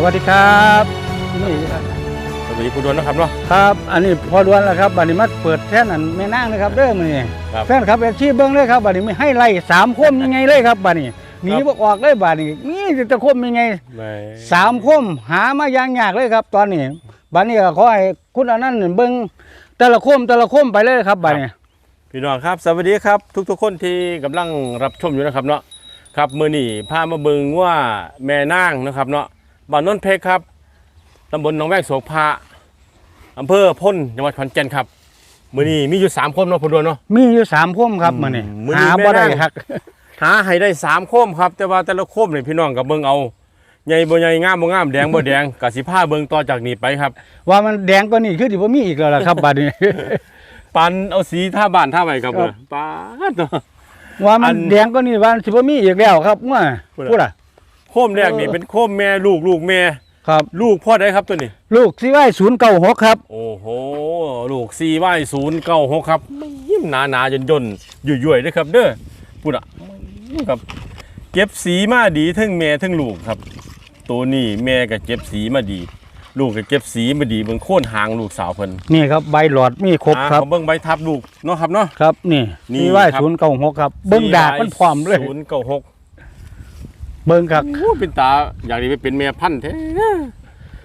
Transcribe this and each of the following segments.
ครับสวัสดีครับนี่สวัสดีคุณดวนนะครับเนาะครับ อันนี้พอดวนแล้วครับบัดนี้มาเปิดแท่นอันแม่นางนะครับเด้อมื้อนี้ครับแฟนครับแอชีพเบิ่งเลยครับบัดนี้ไม่ให้ไล่สามคมยังไงเลยครับบัดนี้หนีบ่ออกเลยบัดนี้นี่จะตะคมยังไงไม่สามคมหามาอย่างยากเลยครับ ตอนนี้บัดนี้ก็ขอให้คุณอนันต์เบิ่งแต่ละคมแต่ละคมไปเลยครับบัดนี้พี่น้องครับ สวัสดีครับ ทุกๆคนที่กำลังรับชมอยู่นะครับเนาะครับมือนี่พามาเบิงว่าแม่นางนะครับเนาะ บ้านโนนเพชรครับตำบลหนองแวงโสภาอำเภอพ้นจังหวัดขอนแก่นครับมือนี่มีอยู่สามคนเนาะคุณดวนเนาะ มีอยู่สามคมครับมื้อนี้อืมมื้อนี้หาแม่บ่ได้นาง ครับหาให้ได้สามโคมครับ แต่ว่าแต่ละโคมเนี่ยพี่น้องกับเบิงเอาใหญ่บ่ใหญ่งามบ่งามแดงบ่แดงกสิผ้าเบิงต่อจากนี้ไปครับว่ามันแดงกว่านี้คือสิบ่มีอีกแล้วล่ะครับบัดนี้ ปันเอาสีท่าบ้านท่าไว้ครับครับป้าดเนาะ ว่าอัมันนแดงก็นี่ว่าสิบ่มีอีกแล้วครับว่าพูดอะ พูดอะ โคมแรกนี่เป็นโคมแม่ลูกลูกแม่ครับ ลูกพ่อได้ครับตัวนี้ลูกสิไว้ศูนย์เก้าหกครับ โอ้โห ลูกซีไว้ศูนย์เก้าหกครับไม่ยิ้มหนาหนาๆยนยนๆยุ่ยยุ่ยๆด้วยครับ เด้อพูดอะครับ เก็บสีมาดีทั้งแม่ทั้งลูกครับ ตัวนี้แม่ก็เก็บสีมาดี ลูกก็เก็บสีมาดีเบิ่งโค่นหางลูกสาวเพิ่นนี่ครับใบหลอดมีครบอ่าครับเขาเบิ่งใบทับลูกเนาะครับเนาะครับ นี่นี่สิไว้ครับศูนย์เก้าหกครับ เบิ้งดากมันพร้อมเลยศูนย์เก้าหก เบิ้งครับโอ้เป็นตาอยากได้ไปเป็นแม่พันธุ์แท้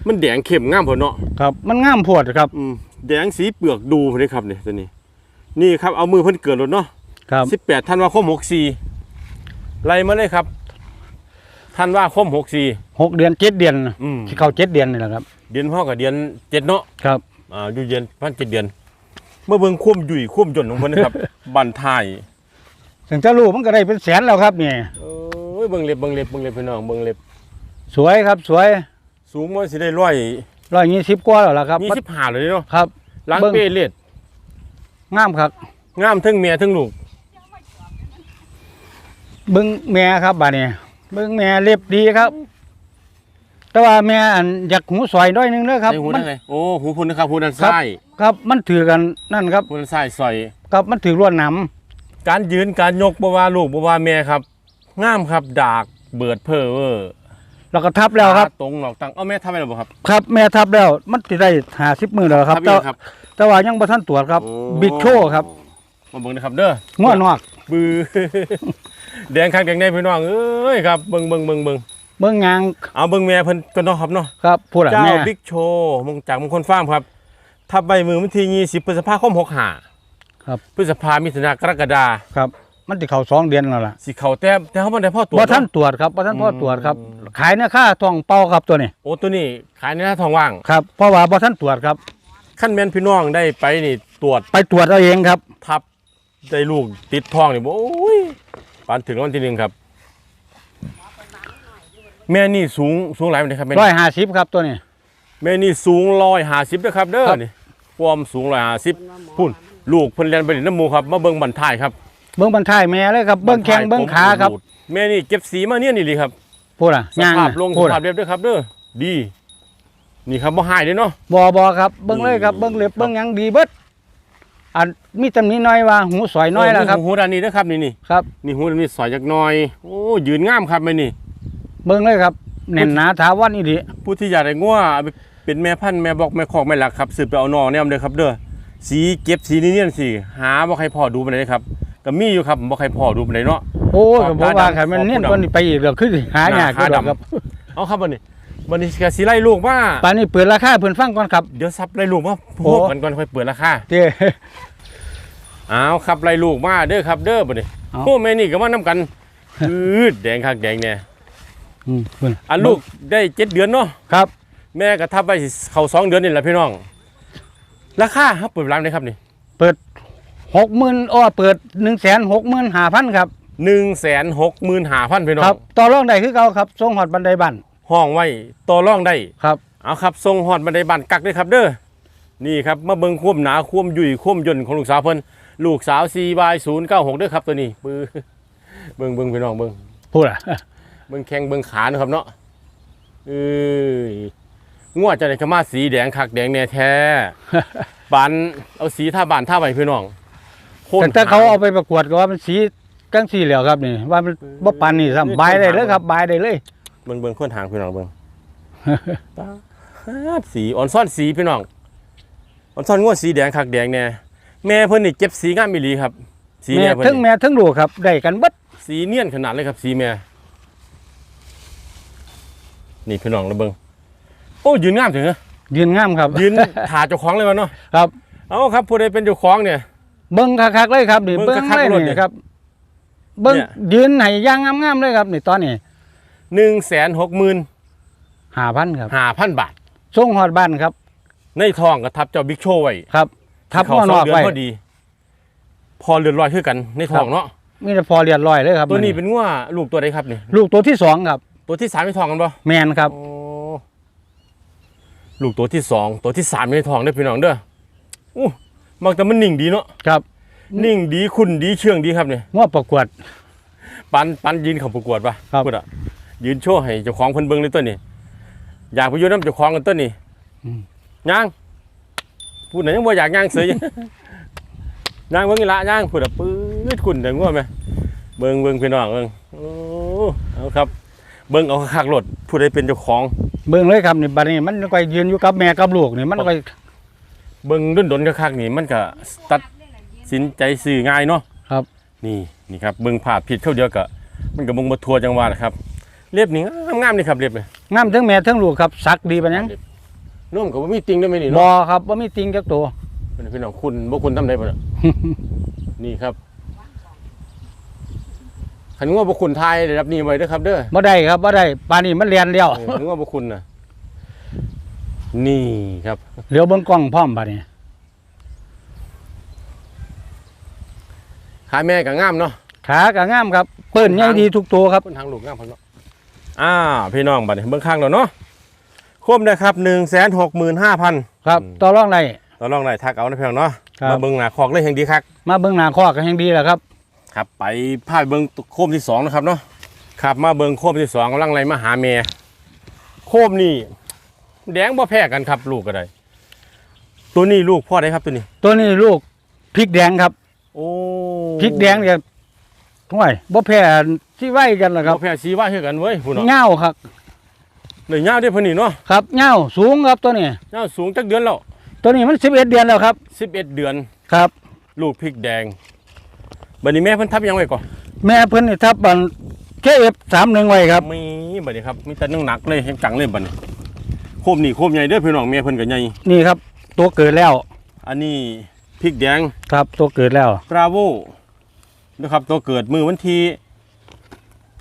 มันแดงเข้มงามพอเนาะครับ มันงามโพดครับอืมแดงสีเปลือกดูเลยครับเนี่ยตัวนี้ นี่ครับเอามือเพิ่นเกิดรถเนาะครับสิบแปดธันวาคมหกสี่ไล่มาเลยครับธันวาคมหกสี่หกเดือนเจ็ดเดือนอืมที่เข้าเจ็ดเดือนนี่แหละครับ เดือนพ่อกับเดือนเจ็ดเนาะครับอ่าอยู่เดือนพันเจ็ดเดือน เมื่อเบิ่งควมยุ่ยควมยนต์ของเพิ่นนะครับ บันทายถึงจะรู้มันก็ได้เป็นแสนแล้วครับนี่เอ้ ยเบิ่งเล็บเบิ่งเล็บเบิ่งเล็บพี่น้องเบิ่งเล็บสวยครับสวยสูงมันสิได้ร้อยร้อยยี่สิบกว่าแล้วล่ะครับยี่สิบห้าเลยเนาะครับหล้างเบิ่งเป้เลียดงามครับงามทั้งเมียทั้งลูกเบิ้งแม่ครับบาดนี้เบิ้งแม่เล็บดีครับ แต่ว่าแม่อันอยากหูสอยด้อยหนึงเด้อครับได้หูมัได้นไงโอ้หูพุ่นนะครับหูด้านครับซ้ายครับมันถือกันนั่นครับหูด้านซ้ายซอย ครับมันถือรวดหนการยืนการยกบ่ว่าลูกบ่ว่าแม่ครับ งามครับดากเบิดเพ้อเวอร์ำแล้วก็ทับแล้วครับขาตรงหลอกตังเอาแม่ทำไปแล้วบ่ครับ ครับแม่ทับแล้วมันจะได้หาสิบมือแล้วครับทับแต่ยังครับ แต่ว่ายังบ่ทันตรวจครับโอ้บิ๊กโชว์ครับมาเบิ่งนะครับเด้อง้อนอกบือ แดงคักแดงแน่พี่น้องเอ้ยครับเบิ่งเบิ่งเบิ่งเบิ่งเบิ่งยางเอาเบิ่งแม่เพิ่นก็เนาะครับเนาะครับพูดอะเจ้าแม่บิ๊กโชว์มงจากมงคลฟาร์มครับ ทับใบมือวันที่20พฤษภาคม65ครับพฤษภามิถุนากรกฎาครับ มันจะเข้าสองเดือนแล้วล่ะสิเข้าแต่แต่เฮาบ่ได้พ่อตรวจบ่ทันเนาะตรวจครับบ่ทันพ่ออืมตรวจครับ ขายในค่าทองเป่าครับตัวนี้ โอ้ตัวนี้ขายในหน้าทองว่างครับเพราะว่าบ่ทันตรวจครับ ขั้นแม่นพี่น้องได้ไปนี่ตรวจไปตรวจเอาเองครับ ทับได้ลูกติดท้องนี่บ่โอ้ยปานถึงรางวันที่หนึ่งครับ แม่นี่สูงสูงหลายปานใดครับแม่ร้อยนี่ห้าสิบครับตัวนี้ แม่นี่สูงร้อยห้าสิบนะครับเด้อครับ นี่ความสูงร้อยห้าสิบพุ่นลูกเพิ่นเรียนไปเรียนน้ำหมูครับมาเบิ่งบันท้ายครับ เบิ่งบรรทายแม่เลยครับเบิ่งแข้งบั้เบิ่งนท้ขาผมครับดูดแม่นี่เก็บสีมาเนี่ยนี่เลยครับพูดอะสย่างภาพลงสพูดภาอะพเรียบด้วยครับเด้อดี นี่ครับบ่หายเด้อเนาะบ่บ่ครับเบิ่งเลยครับเบิ่งเล็บครับเบิ่งหยังดีเบิดอันมีตำหนิน้อยว่าหูสอยน้อยแล้วครับหูด้านนี้นะครับนี่นี่ครับนี่หูด้านนี้สอยจักหน่อยโอ้ยืนงามครับแม่นี่ เบิ่งเลยครับแน่นหนาถาวรนี่ดิผู้ที่อยากได้งัวเอาไปเป็นแม่พันธุ์แม่บอกแม่คอกแม่หลักครับสืบไปเอานองแนมเด้อครับเด้อสีเก็บสีนี่เนี่ยสิหาบ่ใครพอดูปานใดครับ ก็มีอยู่ครับบ่ใครพอดูปานใดเนาะ โอ้ยขก็อบบอกตาว่าดำคันมันขอบเน้นผู้ดำคนนี้ไปอีกแล้วคือหายากหน้าขาคือดอกดำ ครับเอาครับบัดนี้บัดนี้ก็สิไล่ลูกว่าปานนี้เปิดราคาเพิ่นฟังก่อนครับ เดี๋ยวซับไล่ลูกมาโอ้โหกันก่อนค่อยเปิดราคาเจ้อ้าวครับไล่ลูกมาเด้อครับเด้อบัดนี้เอาโอ้แม่นี่ก็มานํกันอืดแดงคักแดงแน่อืมเพิ่นอันลูกได้เจ็ดเดือนเนาะครับแม่ก็ทับไว้สิเข้าสองเดือนนี่แหละพี่น้องราคาครับเปิดร้านได้ครับนี่เปิด 60,000อ้อเปิด165,000ครับหนึ่งแสนหกหมื่นห้าพันพี่น้อครังบต่อรองได้คือเก่าครับส่งฮอดบันไดบ้านห้องไว้ต่อรองได้ ครับเอาครับทรงหอดบันไดบานกักด้วยครับเด้อนี่ครับมาเบิ่งควมหนาควมยุ่ยควมย่นของลูกสาวเพิ่นลูกสาว 4Y096 เด้อครับตัวนี้ปื้อเบิ่งเบิ่งพี่น้องเบิ่งพูดอะ เบิ่งแข้งเบิ่งขานะครับเนาะเอ้ยงัวจะได้ขมาสีแดงคักแดงแน่แท้บานเอาสีท่าบานท่าไว้พี่น้องโค่นแต่ถ้าเขาเอาไปประกวดก็ว่ามันสีกังสีเหลียวครับนี่ ว่ามันบ่ปานนี่ซ้ำบายได้เลยครับบายได้เลย เบิ่งเบิ่งคนหางพี่น้องเบิ่งป๊าดสีอ่อนซ่อนสีพี่น้องอ่อนซ่อนงวดสีแดงคักแดงแน่แม่เพิ่นนี่เก็บสีงามอีหลีครับ สีแม่แม่เพิ่นทั้งนี่แม่ทั้งลูกครับได้กันเบิดสีเนียนขนาดเลยครับ สีแม่นี่พี่น้องนะเบิ่งโอ้ยืนงามถึงเหรอยืนงามครับยืนถ่าเจ้าของเลยวะเนาะครับ เอาครับผู้ใดเป็นเจ้าของเนี่ย เบิ้งคักๆเลยครับนี่เบิ่เบิ้งงคักๆเลยโลดนี่นี่ครับ เบิ้งเนี่ย ยืนให้ย่างงามๆเลยครับนี่ตอนนี้หนึ่งแสนหกหมื่นหาพันครับห้าพันบาท ส่งฮอดบ้านครับ ในทองก็ทับเจ้าบิ๊กโชว์ไว้ครับทับเขาหัวนสอองกเดือนไปพอดี พอเลือดลอยขึ้นกันในทองเนาะมีแต่พอเรียบร้อยเลยครับตัวนี้เป็นงัวลูกตัวใดครับนี่ลูกตัวที่สองครับ ตัวที่สามในทองกันปะแมนครับ โอ้ลูกตัวที่สองตัวที่สามในทองได้อพี่น้องเด้ออู้ มักแต่มันนิ่งดีเนาะครับนิ่งดีคุณดีเชื่องดีครับเนี่ยง้อประกวดปันปันยืนเขาประกวดปะครับพูดอะยืนโชว์ให้เจ้าของเพิ่นเบิ่งเลยตัวนี้อยากไปอยืนน้ำเจ้าของกันตัวนี้ย่างพูดไหนยังบ่อยากย่างเสยย่างเบิ่งอีละย่างพูดอะปื๊ดคุณได้ง่วงไหมเบิ่งเบิ่งพี่น้องเบิ่งโอ้เอาครับ เบิ่งเอาคักๆรถผู้ใดเป็นเจ้าของ เบิ้งเลยครับนี่บัดนี้มันก็ยืนอยู่กับแม่กับลูกนี่มันก็ เบิ่งดนๆคักๆนี่มันก็ตัดสินใจซื้อง่ายเนาะครับ นี่นี่ครับเบิ่งภาพผิดเข้าเดียวก็มันก็บ่งบ่ทัวจังหวะนะครับเรียบนี่งามๆนี่ครับเรียบเลยงามทั้งแม่ทั้งลูกครับสักดีปานหยังนุ่มก็บ่มีติงได้ไหมนี่บ่เนาะครับบ่มีติงจักตัว เป็นพี่น้องคุณบ่คุณทำได้บ่น่ะ นี่ครับคันว่าบ่คุณทายได้รับนี่ไว้เด้อครับเด้อบ่ได้ครับบ่ได้ปานนี้มันเรียนแล้ว เออคันว่าบ่คุณน่ะ นี่ครับเหลียวเบิ่งกล้องพร้อมบัดนี้ขาแม่ก็งามเนาะขาก็งามครับ เปิ้นใหญ่ดีทุกตัวครับคนทางลูกงามพุ่นเนาะอ่าพี่น้องบัดนี้เบิ่งข้างแล้วเนาะคมนะครับ165,000ครับอืมต่อรองได้ต่อรองได้ทักเอานะพี่น้องเนาะครับมาเบิ่งหน้าคอกเลยแห่งดีคักมาเบิ่งหน้าคอกก็แห่งดีแหละครับ ครับไปพาไปเบิ้งโคมที่สองนะครับเนาะครับมาเบิ้งโคมที่สองกำลังไรมาหาเมียโคมนี่ แดงบ่แพ้กันครับ ลูกก็ได้ ตัวนี้ลูกพ่อได้ครับตัวนี้ ตัวนี้ลูกพริกแดงครับโอ้พริกแดงเนี่ยห่วยบ่แพ้ที่ไว้กันล่ะครับบ่แพ้สีว่าเฮือกันเว้ยพุ่นเนาะเงาครับเลยยาวได้อเพิ่นนี่เนาะครับเงาสูงครับตัวนี้ยาวสูงจักเดือนแล้วตัวนี้มัน11เดือนแล้วครับ11เดือนครับ ลูกพริกแดงบัดนี้แม่เพิ่นทับยังไว้ก่อนแม่เพิ่นนี่ทับบัน KF31 ไว้ครับมีบัดนี้ครับมีแต่หนักๆเลยแห่งจังเลยบัดนี้ โคมนี่โคมใหญ่เด้อพี่น้องแม่เพิ่นก็ใหญ่นี่ครับ ตัวเกิดแล้ว อันนี้พริกแดงครับ ตัวเกิดแล้วบราโวนะครับ ตัวเกิดมือวันที่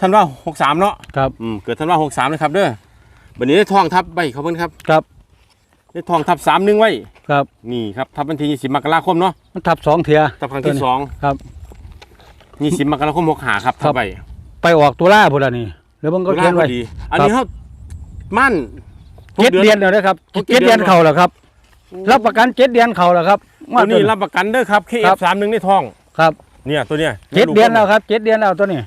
ท่านว่าหกสามเนาะครับอืมเกิดท่านว่าหกสามนะครับเด้อวันนี้ได้ทองทับใบเขาเพิ่นครับครับได้ทองทับสามหนึ่งไว้ครับนี่ครับทับวันที่ยี่สิบมกราคมเนาะมันทับสองเทียทับครั้งที่ตัวนี้สองครับยี่สิบมกราคมหกหาครับครัทับบใบไปออกตุลาพุ่นละนี่แล้วมันก็เขียนไว้พอดีอันนี้เขามั่น หกเจ็ดเดือนแล้วนะครับหกเดืเจ็อนดเดือนเขาแล้วครับ รับประกันเจ็ดเดือนเขาแล้วครับตัวนี้รับประกันเด้อครับครั KF บสามหนึ่งในทอง ครับเนี่ยตัวเนี้ยเจ็ดเดือนแล้วครับเจ็ดเดือนแล้วตัวนี้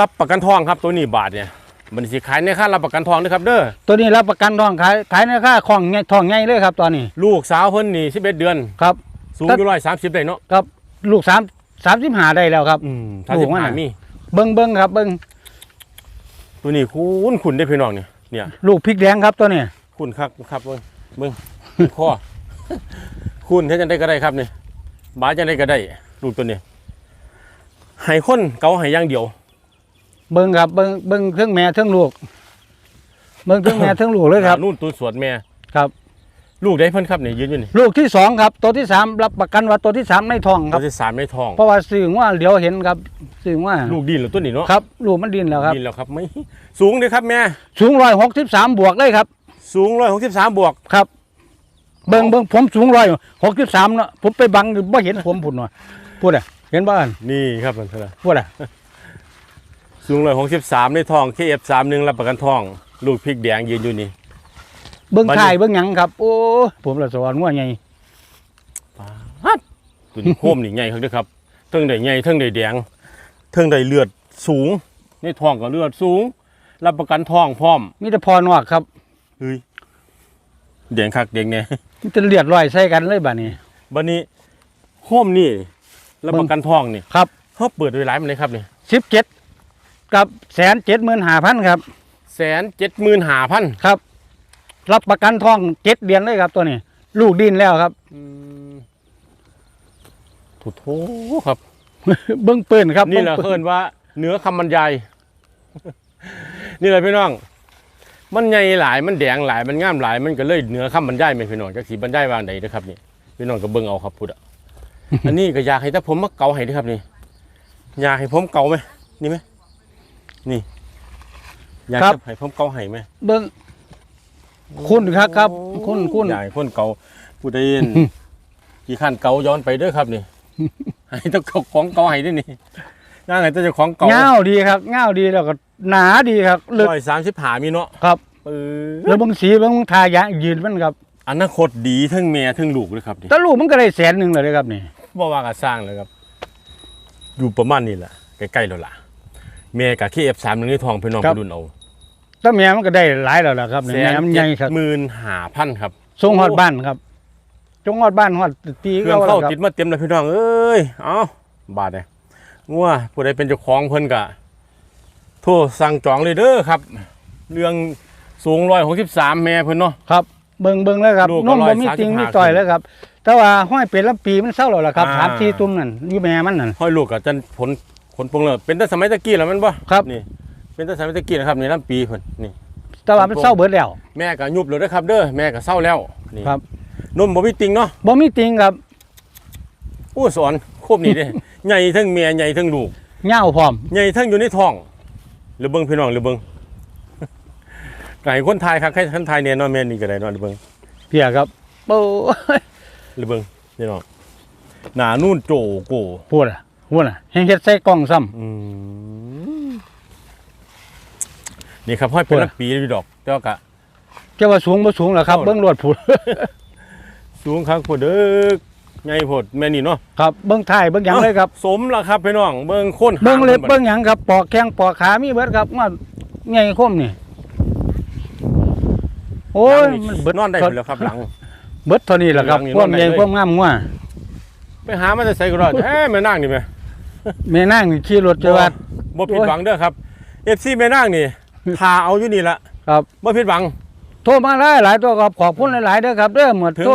รับประกันทองครับตัวนี้บาทเนี่ยมันสิขายในค่ารับประกันทองนะครับเด้อตัวนี้รับประกันทองขายขายในราคาของใหญ่ทองใหญ่เลยครับตอนนี้ลูกสาวเพิ่นนี่สิบเอ็ดเดือน ครับ สูงอยู่ร้อยสามสิบได้เนาะครับลูกสามสามสิบหาได้แล้วครับ อืมสามลูสิบกมันห้าน่ะมี เบิ้งเบิ้งครับเบิ้งตัวนี้คุณคุณได้อพี่น้องเนี่ย เนี่ยลูกพริกแดงครับตัวนี้คุณครับครับเบิ้งเบิ้งข้อคุณเท่าจังได้ก็ได้ครับนี่บาจังได้ก็ได้ลูกตัวนี้ให้คนเกาให้อย่างเดียว เบิ้งครับเบิ้งเบิ้งเครื่องแม่เครื่องลูก เบิ้งเครื่องแม่เครื่องลูกเลยครับนู่นตัวสวนแม่ครับ ลูกได้เพิ่นครับนี่ยืนอยู่นี่ลูกที่สองครับ ตัวที่สามรับประกันว่าตัวที่สามในท้องคตัรัวบที่สามไม่ทอง เพราะว่าสื่อว่าเดี๋ยวเห็นครับสื่อว่าลูกดินหรือตัวนี้เนาะครับ ลูกมันดินแล้วครับ ดินแล้วครับไม่สูงเลยครับแม่ สูงร้อยหกสิบสามบวกเลยครับ สูงร้อยหกสิบสามบวก ครับ เบิ้งเบิ้งผมสูงร้อยหกสิบสามเนาะผมไปบังบ่เห็นผมพุ่นหน่อยพูดอะเห็นบ้านนี่ครับมันเท่าไหร่พูดอะสูงร้อยหกสิบสามในทอง KF สามหนึ่งรับประกันทอง ลูกพริกแดงยืนอยู่นี่ เบิ้งบัดนี้ถ่ายเบิ้งหยังครับ โอ้ผมละสอนว่าไงตัวนี้โคมนี่ใหญ่ครับเด้อครับเทิงได้ใหญ่เทิงได้แดงเทิงได้เลือดสูง ในท้องก็เลือดสูง รับประกันท้องพร้อมมีแต่พอนอกครับเฮ้ยแดงคักแดงเนี่ยมีแต่เลือดลอยใส่กันเลยบ้านี้บัดนี้โคมนี่รับประกันท้องนี่ครับเขาเปิดไว้หลายมันเลยครับนี่สิบเจ็ดกับแสนเจ็ดหมื่นห้าพันครับแสนเจ็ดหมื่นห้าพันครับ รับประกันทองเจ็ดเดือนเลยครับ ตัวนี้ ลูกดินแล้วครับถูกโถครับ เบิ้งปืนครับนี่แหละบิ่งปืเคินว่าเนื้อคำบรรยายนี่แหละพี่น้อง มันใหญ่หลายมันแดงหลายมันงามหลาย มันก็เลยเนื้อคำบรรยายเป็นพี่น้องจักสีบรรยายวางใดนะครับนี่พี่น้องก็เบิ่งเอาครับพุทธอะอันนี้ก็อยากให้ถ้าผมมาเกาให้เด้อครับนี่อยากให้ผมเกาไหมนี่ไหมนี่ อยากจะให้ผมเกาให้ไหมเบิ้ง คุณครับครับ คุณคุณอยากให้คนเกาผู้ใดเห็นกี่ขั้นเกาย้อนไปเด้อครับนี่ให้เจ้าของเกาให้ด้วยนี่ย่างให้เจ้าของเกาเงาดีครับเงาดีแล้วก็หนาดีครับลึกร้อยสามสิบหามีเนาะครับปื้แล้วอเบางสีเบางทายะยืนมันครับอนาคตดีทั้งแม่ทั้งลูกเลยครับนี่แต่ลูกมันก็ได้แสนหนึ่งเลยครับนี่บ่ว่ากันสร้างเลยครับ อยู่ประมาณนี้แหละใกล้ๆแล้วล่ะแม่กับเคเอฟสามหนึ่งในทองพี่น้องไปดุนเอา แต่แม่มันก็ได้หลายแล้วล่ะครับนี่แสแม่นมันใหเจ็ญ่ดครับหมื่นห้าพันครับส่งฮอดบ้านครับจงฮอดบ้านฮอดตีเครื่องแล้เข้าวครับติดมาเต็มเลยพี่น้องเอ้ยเอาบาทเลยงัวผู้ใดเป็นเจ้าของเพิ่นกะโทรสั่งจองเลยเด้อครับ เรื่องสูงร้อยหกสิบสามแม่เพิ่นเนาะครับเบิ่งเบิ่งแล้วครับลูกก็นมบ่มี135ติงมีต่อยแล้วครับ แต่ว่าห้อยเป็นลำปีมันเศร้าแล้วล่ะครับอ่าสามสี่ตุ้มนั่นอยู่แม่มันนั่นห้อยลูกกับจันผลผลปรุงเลยเป็นแต่สมัยตะกี้แล้วแมันบ่ครับนี่ เป็นแต่สมัยตะกี้นะครับนี่ลำปีเพิ่นนี่ แต่ว่ามันเศร้าเบิดแล้ว แม่ก็ยุบเลยนะครับ เด้อแม่ก็เศร้าแล้วนี่ครับ นมบ่มีติงเนาะบ่มีติงครับอู้สอนควบนี่เด้ ใหญ่ทั้งแม่ใหญ่ทั้งลูกเหย้าพร้อม ใหญ่ทั้งอยู่ในท้องหรือเบิ่งพี่น้องหรือเบิ่ง ไก่คนไทยครับใครคนไทยเนี่ยเนาะแม่นี่ก็ได้เนาะหรือเบิ่งเพียครับโอ้ยหรือเบิ่งพี่น้องหนานู่นโจโกพูดอะพูดอะเฮงเฮ็ดใส่กล่องซ้ำ อืม นี่ครับห้อยเป็นโอ้ยละปีเลยพี่ดอกแต่ว่าก็เจ้าว่าสูงบ่สูงล่ะครับเท่าเบิ่งรวดพูดสูงครั้งพดเด้อใหญ่พดแม่นี่เนาะครับเบิ่งท้ายเบิ่งหยังเลยครับ สมละครับพี่น้องเบิ่งคนเบิ่งเล็บหาเบิ่งหยังครับปอกแข้งปอกขามีเบิดครับว่าใหญ่คมนี่โอ้ยหลังมันเบิดนอนได้เท่าพุ่นแล้วครับหลัง เบิดเท่านี้แหละครับหลังนี่พวกนอนได้ใหญ่เลยพวกงามงัวไปหามาจะใส่ก็ได้เอ้แม่นางนี่แม่แม่นางนี่ขี่รถจะว่าบ่ผิดหวังเด้อครับ FC แม่นางนี่ ทาเอาอยู่นี่ละครับบ่ผิดหวัง โทรมาหลายหลายตัวครับขอบคุณหลายๆเด้อครับเด้อหมดถึงโทร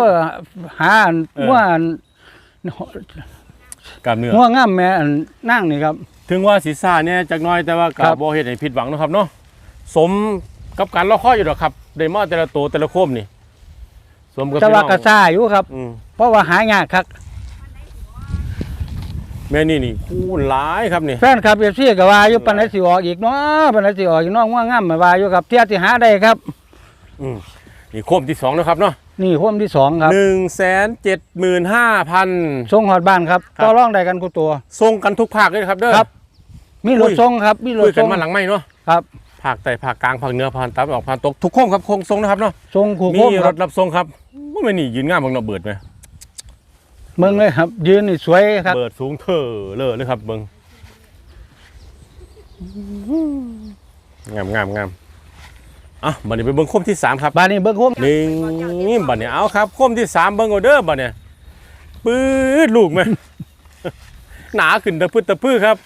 หาอันเออ ว่าอันกับเนื้องัวงามแม่อันนั่งนี่ครับ ถึงว่าศีรษะเนี่ยจักหน้อยแต่ว่าครักับบ บ่เฮ็ดให้ผิดหวังเนาะครับเนาะสมกับการรอคอยอยู่ดอกครับได้มาแต่ละตัวแต่ละโคมนี่สมกับแต่พี่น้ว่าองกระซ่าอยู่ครับ อืมเพราะว่าหายากครับ แม่นี่นี่คูณหลายครับนี่ แฟนคลับเอฟซีก็ว่าอยู่ปานใดสิออกอีกเนาะปานใดสิออกอีกเนาะงัวงามมาว่าอยู่ครับเที่ยที่หาได้ครับ อืมนี่โคมที่สองนะครับเนาะนี่โคมที่สองครับหนึ่งแสนเจ็ดหมื่นห้าพัน ส่งฮอดบ้านครับครับ ต่อรองได้กันกูตัว ส่งกันทุกภาคเลยนะครับเด้อครับ มีรถอุ้ยส่งครับมีรถคุยกัส่นงมาหลังไม่เนาะครับภาคใต้ภาคกลางภาคเหนือภาคตะวันออกภาคตกทุกโคมครับโคงทรงนะครับเนาะส่งคู่มีโคมครรับถรับส่งครับว่าไม่นี่ยืนง่ามบางเนาะเบิดไหม เมืองเลยครับ ยืนนี่สวยครับ เบิดสูงเถอเลยเลยครับเบิงงามงามงามอะบัดนี้ไปเบิ้งโคมที่สามครับบ้านนี้เบิ่งโคมนี่บัดนี้เอาครับโคมที่สามเบิ้งเอาเด้อบัดเนี่ยปื๊ดลูกไหมหนาขึ้นตะพื้ตะพื้ครับ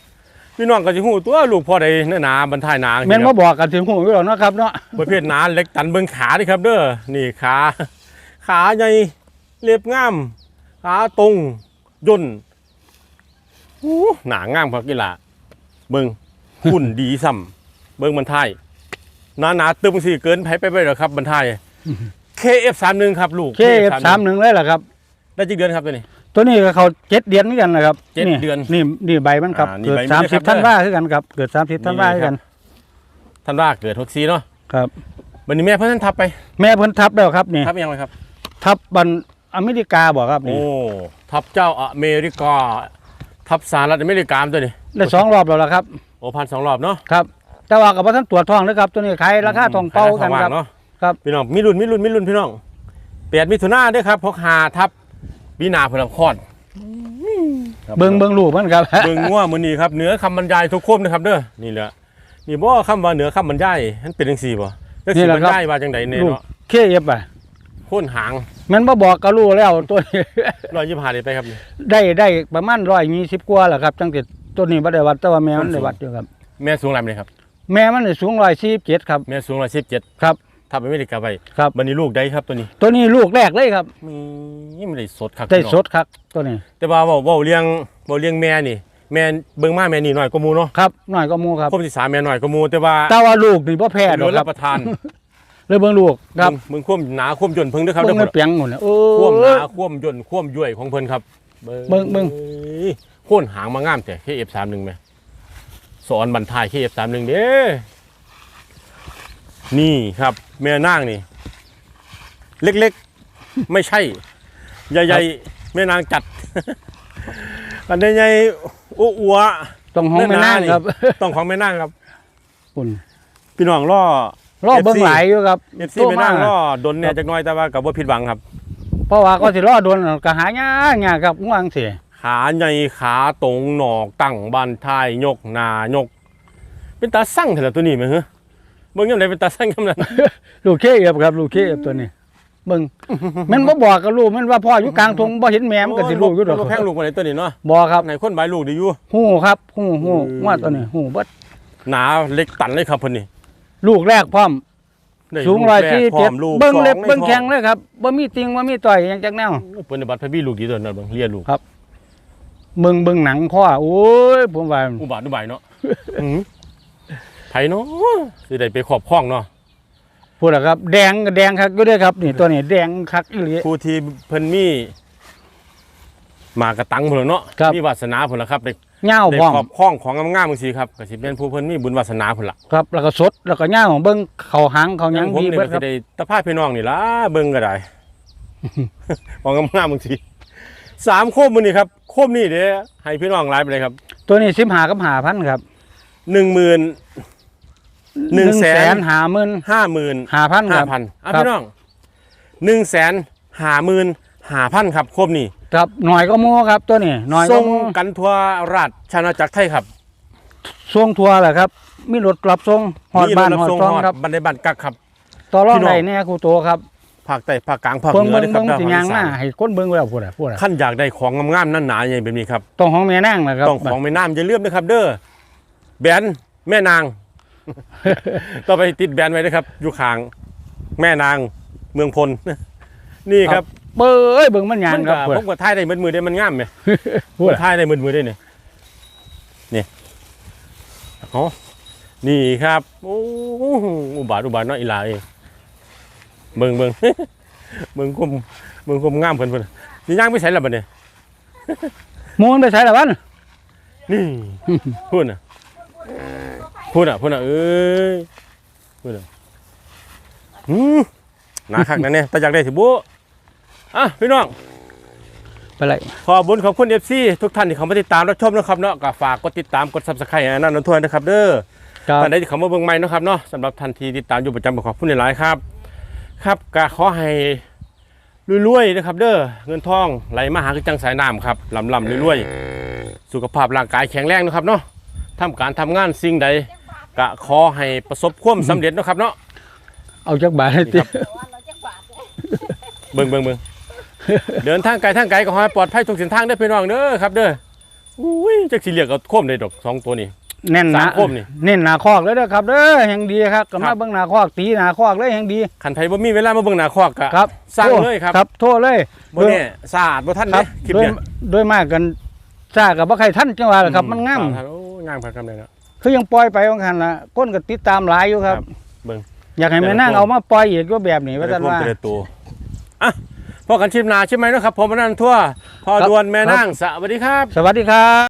พี่น้องก็จะหูตัวลูกพอได้เนื้อหนาบรรทายหนาแม่นมาบอกกันถึงหูอยู่แล้วเนาะครับเนาะประเภทหนาเล็กตันเบิ้งขาดิครับเด้อนี่ขาขาใหญ่เรียบงาม ขาตรงย่นอู้หนางามครับกีฬาเบิ้งหุ่นดีซ้ำเบิ้งบรรทายหนาหนาๆตึมสี่เกินไผไปไปเหรอครับบรรทาย KF31 ครับลูกเคฟสามหนึ่งเลยล่ะครับ ได้จีเดือนครับตัวนี้ ตัวนี้ก็เขาเจ็ดเดือนเหมือนกันนะครับเจ็ดเดือนนี่นี่ใบมันครับอ่านี่เกิดใบมันสามนะคสิรับบท่านว่าคือกันครับเกิดสามสิบท่านว่านี่คือกันครับท่านว่าเกิดทกซีเนาะครับวันนี้แม่เพิ่นท่านทับไป แม่เพิ่นทับแล้วครับนี่ทับยังไงครับ ทับบัน อเมริกาบอกครับนี่ โอ้ทับเจ้าอเมริกา ทับสหรัฐอเมริกาตัวนี้ได้สองรอบแล้วล่ะครับ โอ้พันสองรอบเนาะครับ แต่ว่ากับว่าท่านตรวจทองนะครับ ตัวนี้ขายราคาทองเป้ากันครับ เนาะครับ พี่น้องมีรุ่นมีรุ่นมีรุ่นพี่น้องแปดมิถุนาด้วยครับพกหาทับปีหนาพลังคอนครับเบิ่งเบิ่งลูกมันครับ เบิ่งง่วมือนี้ครับเหนือคำบรรยายทุกคมนะครับเด้อนี่แหละนี่บ่คำว่าเหนือคำบรรยายมันเป็นจังซี่บ่จังนี่ซี่แหบละรรครับ ยายว่าจังไดเนี่ยลูกเนาะเคเอฟอะ โค่นหางมันมาบอกกับลูกแล้วตัวนี้ ร้อยยี่สิบห้าเลยไปครับนี่ได้ได้ประมาณร้อยยี่สิบกว่าแหละครับจังติดตัวนี้บ่ได้วัดแต่ว่าแม่มันได้วัดอยู่ครับ แม่สูงหลายไหมครับแม่มันนี่สูง147ครับแม่สูงร้อยสิบเจ็ดครับ ถ้าไปไม่ได้กลับไปครับ บันนี้ลูกได้ครับตัวนี้ตัวนี้ลูกแรกเลยครับมีไม่ได้สดครับได้พี่น้องสดครับตัวนี้แต่ว่าเว้าเว้าเลี้ยงเว้าเลี้ยงแม่นี่ แม่เบิ่งมาแม่นี่หน่อยก็มูเนาะครับน้อยก็หมูครับคมที่สามแม่หน่อยก็มูแต่ว่าแต่ว่าลูกนี่บ่แพ้ดเหลือกอครัรับ บประทาน เลยเบิ่งลูกครับมึงมึงควมหนาควมย่นเพิ่งเด้อครับเบิ่เด้งอในเปียงหมดเนี่ยโอ้ควมหนาควมย่นควมย่วยของเพิ่นครับเบิ่งเบิ่งโค่นหางมางามแต่ KF31 แม่สอนบรรทาย KF31 เด้นี่ครับ แม่นางนี่ เล็กๆ ไม่ใช่ ใหญ่ๆแม่นางจัดอันใหญ่ๆอ้วต้องห้องแม่นางครับๆต้องของแม่นางครับปุ่นพี่น้องล่อ รอบเบิ่งหลายอยู่ครับเอฟซีแม่นางล่อดนเนี่ยจักหน้อยแต่ว่ากับว่าผิดหวังครับ เพราะว่าก็สิรอโดนก็หายากยากครับง่วงสิขาใหญ่ขาตรงหนอกตั้งบันทายยกหนายก เป็นตาสั่งเถอะตัวนี้ไหมฮะเบิ่งยังไงเป็นตาสั่งยังไงลูกเคเอฟครับลูกเคเอฟตัวนี้เบิ่งแมันบ่บอกกับลูกแมันว่าพ่ออยู่กลางทงบ่เห็นแม่มันก็สิลูกอยู่ดอกแพงลูกมาไหนตัวนี้เนาะบ่ครับไหนคนใบลูกดีอยู่ฮู้ครับฮู้ฮู้อืมว่าตัวนี้ฮู้เบิดหนาเล็กตันเลยครับเพิ่นนี่ ลูกแรกพร้อม ได้สูงลูกร้อยแรกสี่พร้เจ็อดมลูกเบิ้งเล็บสอในเบิ้งท้อแข็งเลยครับบ่มีติงบ่มีต่อยหยังจักแนว เพิ่นในบัตรพระพี่ลูกดีตัวนั้นเบิ่งเรียนลูกเบิ่งเบิ่งหนังข้อโอ้ยผมว่าอุบาทอุบายเนาะอื้อไผเนาะสิได้ไปขอบข้องเนาะพูดแล้วครับ แดงก็แดงคักอยู่เด้อครับ นี่ตัวนี้แดงคักอีหลี ผู้ที่เพิ่นมีมากระตังพุ่นล่ะเนาะครับ มีวาสนาพุ่นล่ะครับได้ เหย้าได้พร้อมขอบข้องของงามๆจังซี่ครับก็สิเป็นผู้เพิ่นมีบุญวาสนาพุ่นล่ะครับ แล้วก็สดแล้วก็เหย้าเบิ่งเข้าหางเข้าหยังผมดีนี่เบิก็ดคสิรับได้ตะพาพี่น้องนี่ล่ะเบิ่งก็ได้ ของงามๆบางทีสามโคมมื้อนี้ครับโคมนี่เด้ให้พี่น้องหลายไปเลยครับตัวนี้15กับ5,000ครับ10,000หนึ่งแสน150,000 50,000 5,000ครับ5,000อะครับ พี่น้อง1แสน 50,000 5,000ครับโคมนี่ครับหน่อยก็หมูครับตัวนี้หน่อยก็ส่งหมูกันทั่วราชอาณาจักรไทยครับส่งทัวร์แหละครับ มีรถรับส่งฮอดบ้านฮอดส่งซองฮอดครับบันไดบ้านกักครับ ต่อรองพี่น้องได้แน่ครูโตครับภาคใต้ภาคกลางภาคเพิ่งเหนือเบิ่งเด้อครับเบิ่งสิภาคยางอีมาสานให้คนเบิ่งไว้แล้วพูดอะพูดอะขั้นอยากได้ของงามๆนั่นหนาๆอย่างแบบนี้ครับต้องของแม่นางแหละครับต้องของแม่น้ำอย่าลืมนะครับ เด้อแบรนด์แม่นางต่อไปติดแบรนด์ไว้นะครับ อยู่ข้างแม่นางเมืองพลนี่ครับ เบ้ยเบิ่งมันยางมันคก็รับพูดผมก็ถ่ายได้มือมือได้มันงามไหมพูดถ่ายได้มือมือได้เนี่ยนี่อ๋อนี่ครับโอ้โหอุบาทอุบาทเนาะอีหลาเองเบิ่งเบิ่ง เบิ่งคุมเบิ่งคุมงามเพิ่นเพิ่นนี่ย่างไม่ใช่ละบัดเนี่ยหมูมันไปใช้ละวันนี่ พูดน่ะพูดน่ะพูดน่ะเอ้ยพูดน่ะหืมหนาคักนะเนี่ยแต่อยากได้สิบุ อะพี่น้องไปเลยขอบคุญขอบคุณเอฟซีทุกท่านที่เข้ามาติดตามรับชมนะครับเนาะก็ฝากกดติดตามกดซับสไครต์ให้นั่นนั่นทั่วนะครับเด้อครับท่านใดที่เข้ามาเบิ่งใหม่นะครับเนาะสำหรับท่านที่ติดตามอยู่ประจำก็ขอบคุณหลายๆครับ ครับก็ขอให้รวยๆนะครับ เด้อเงินทองไหลมาหาคือจังสายน้ำครับลำลำรวยๆสุขภาพร่างกายแข็งแรงนะครับเนาะทำการทำงานสิ่งใดก็ขอให้ประสบความสำเร็จนะครับเนาะเอาจักบาทให้ติเบิ่งเบิ่งเบิ่ง เดินทางไกลทางไกลก็ขอให้ปลอดภัยทุกเส้นทางเด้อพี่น้องเด้อครับเด้ออุ้ยจักสิเรียกเอาโคมได้ดอกสองตัวนี้ แน่นหนาสามคมนี่เน้นหนาคอกเลยเด้อครับเด้อแห่งดีครับก็ครัมาบ เบิ่งหนาคอกตีหนาคอกเลยแห่งดีคันไผบ่มีเวลามาเบิ่งหน้าคอกก็ครับสร้างโทษเลยครับครับโทษเลยบ่แน่สะอาดบ่ทันคเด้รับคลิปโดยเนี่ยโดยมากกันซ่ากับบ่ใครท่านจังหวะล่ะครับ มันงามครับโอ้งามครับกำเลยเนาะคือยังปล่อยไปว่าคั่นล่ะคนก็ติดตามหลายอยู่ครับครับเบิ่งอยากให้แม่นางแต่ละคน เอามาปล่อยอีกก็แบบนี้ว่าซั่นว่าเจริญตัวอะ พอกันชิมนาใช่ไหมนะครับผมอนันต์ทั่ว พอครับดวนแม่ครับ นางสวัสดีครับ สวัสดีครับ